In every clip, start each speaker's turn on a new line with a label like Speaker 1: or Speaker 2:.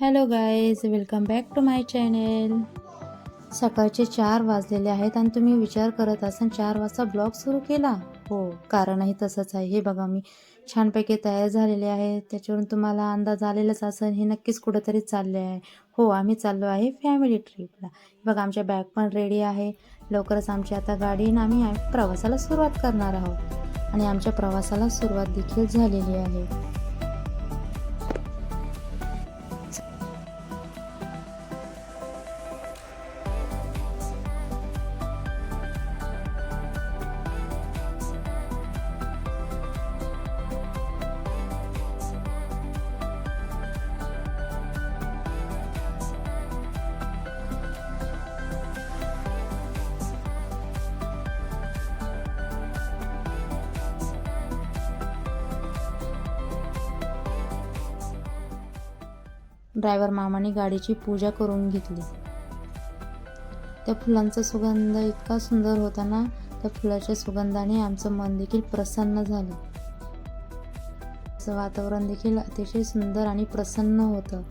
Speaker 1: Hello guys welcome back to my channel. सकाळचे चार वाजलेले आहेत आणि तुम्ही विचार करत असाल चार वाजता ब्लॉग सुरू केला? हो कारणही तसंच आहे. हे बघा मी छानपैकी तयार झालेले आहे. त्याच्यावरून तुम्हाला अंदाज आलेलाच असेल हे नक्कीच कुठंतरी चालले आहे. हो आम्ही चाललो आहे फॅमिली ट्रिपला बघा आमच्या बॅग पण रेडी आहे. लवकरच आमची आता गाडी आणि आम्ही आम्ही प्रवासाला सुरुवात करणार आहोत. आणि आमच्या प्रवासाला सुरुवात देखील झालेली आहे. ड्रायव्हर मामाने गाडीची पूजा करून घेतली. त्या फुलांचा सुगंध इतका सुंदर होता ना त्या फुलाच्या सुगंधाने आमचं मन देखील प्रसन्न झालं. असं वातावरण देखील अतिशय सुंदर आणि प्रसन्न होतं.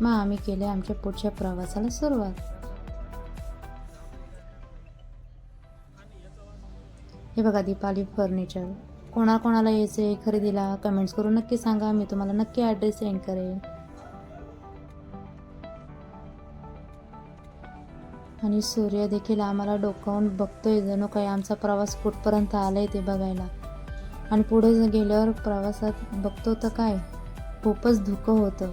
Speaker 1: मग आम्ही केले आमच्या पुढच्या प्रवासाला सुरुवात. हे बघा दीपाली फर्निचर. कोणाकोणाला यायचं आहे खरेदीला? कमेंट्स करून नक्की सांगा. मी तुम्हाला नक्की ॲड्रेस सेंड करेन. आणि सूर्य देखील आम्हाला डोकावून बघतोय. जणू काही आमचा प्रवास कुठपर्यंत आलाय ते बघायला. आणि पुढे गेल्यावर प्रवासात बघतो तर काय? खूपच धुकं होतं.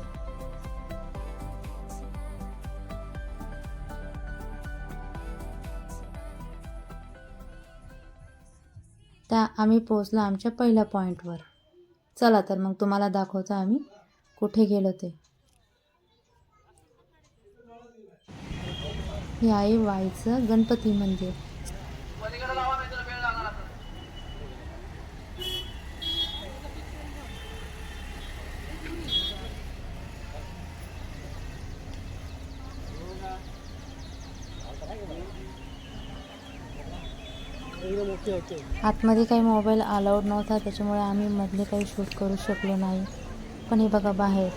Speaker 1: त्या आम्ही पोचलो आमच्या पहिल्या पॉईंटवर चला तर मग तुम्हाला दाखवतो आम्ही कुठे गेलो ते. हे आहे वाईचं गणपती मंदिर. आतमध्ये काही मोबाईल अलाउड नव्हता त्याच्यामुळे आम्ही मधले काही शूट करू शकलो नाही. पण हे बघा बाहेर.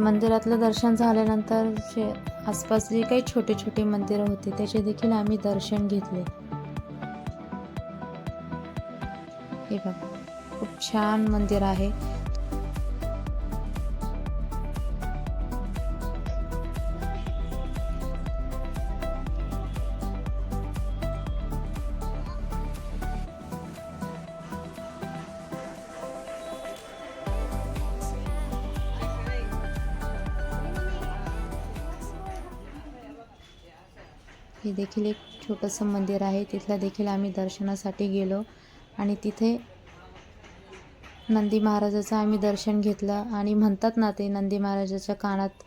Speaker 1: मंदिरातलं दर्शन झाल्यानंतर जे आसपास जे काही छोटे छोटे मंदिरं होते त्याचे देखील आम्ही दर्शन घेतले. हे बघा खूप छान मंदिर आहे. हे देखील एक छोटंसं मंदिर आहे. तिथलं देखील आम्ही दर्शनासाठी गेलो आणि तिथे नंदी महाराजाचं आम्ही दर्शन घेतलं आणि म्हणतात ना ते नंदी महाराजाच्या कानात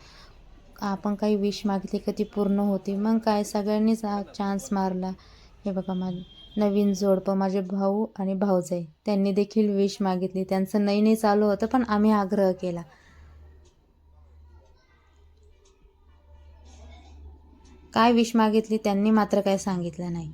Speaker 1: आपण काही विश मागितली का ती पूर्ण होती. मग काय सगळ्यांनीच हा चान्स मारला. हे बघा माझे नवीन जोडपं माझे भाऊ आणि भाऊजाई. त्यांनी देखील विश मागितली. त्यांचं नाही नाही चालू होतं पण आम्ही आग्रह केला. काय विश मागितली त्यांनी मात्र काय सांगितलं नाही.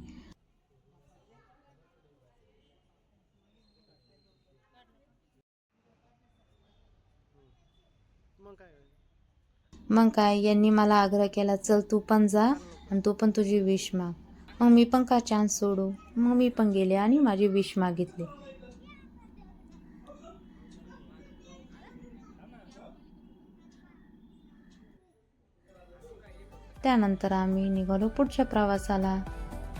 Speaker 1: मग काय यांनी मला आग्रह केला चल तू पण जा आणि तू पण तुझी विश माग. मग मी पण का चान्स सोडू? मग मी पण गेले आणि माझी विश मागितली. त्यानंतर आम्ही निघालो पुढच्या प्रवासाला.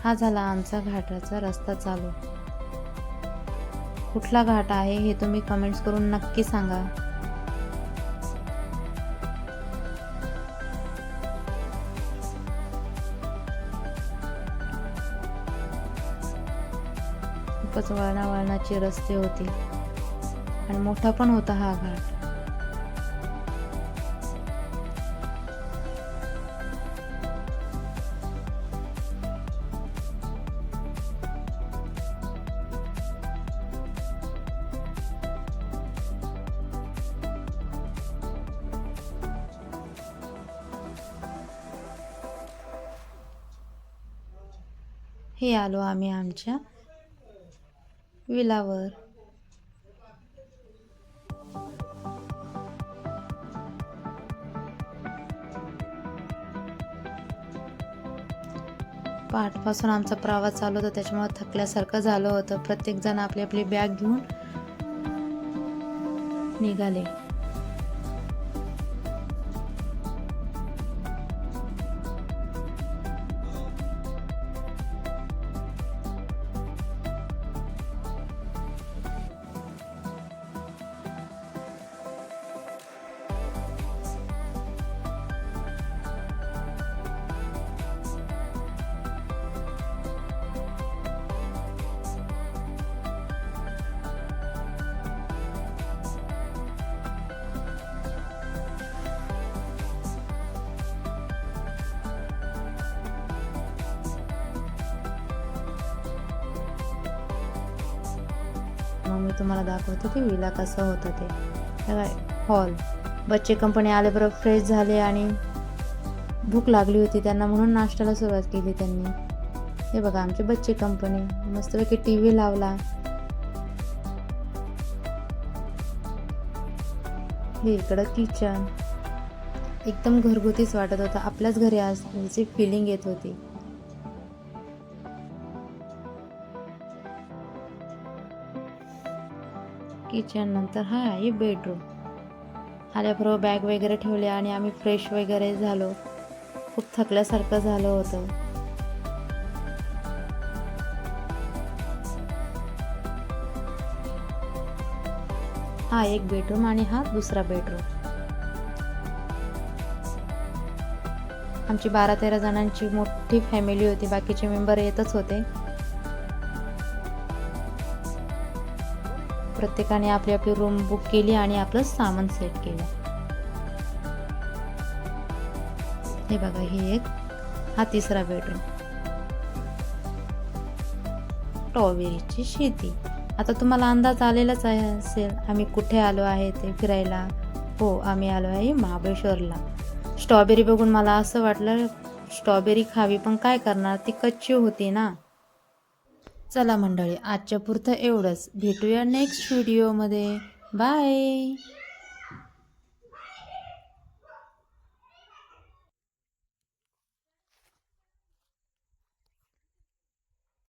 Speaker 1: हा झाला आमचा घाटाचा रस्ता चालू. कुठला घाट आहे हे तुम्ही कमेंट्स करून नक्की सांगा. खूपच वळणा वळणाचे रस्ते होते. आणि मोठा पण होता हा घाट. हे आलो आम्ही आमच्या विलावर. पहाटपासून आमचा प्रवास चालू होता त्याच्यामुळे थकल्यासारखं झालं होतं. प्रत्येकजण आपली आपली बॅग घेऊन निघाले. तुम्हाला दाखवते की विला कसं होतं ते. काय हॉल. बच्चे कंपनी आल्याबरोबर फ्रेश झाले आणि भूक लागली होती त्यांना म्हणून नाश्त्याला सुरुवात केली त्यांनी. हे बघा आमची बच्चे कंपनी मस्तपैकी टी व्ही लावला. हे इकडं किचन एकदम घरगुतीच वाटत होतं. आपल्याच घरी असल्याची फिलिंग येत होती. किचन नंतर हा आहे बेडरूम आल्याबरोबर बॅग वगैरे ठेवले आणि आम्ही फ्रेश वगैरे झालो. खूप थकल्यासारखं झालं होतं. हा एक बेडरूम आणि हा दुसरा बेडरूम आमची बारा तेरा जणांची मोठी फॅमिली होती. बाकीचे मेंबर येतच होते. प्रत्येकाने आपली आपली रूम बुक केली आणि आपलं सामान सेट केलं. हे बघा हे एक हा तिसरा बेडरूम स्ट्रॉबेरीची शेती. आता तुम्हाला अंदाज आलेलाच आहे असेल आम्ही कुठे आलो आहे ते फिरायला? हो आम्ही आलो आहे महाबळेश्वरला. स्ट्रॉबेरी बघून मला असं वाटलं स्ट्रॉबेरी खावी पण काय करणार? ती कच्ची होती ना. चला मंडळी आजच्या पुरतं एवढंच. भेटूया नेक्स्ट व्हिडिओमध्ये बाय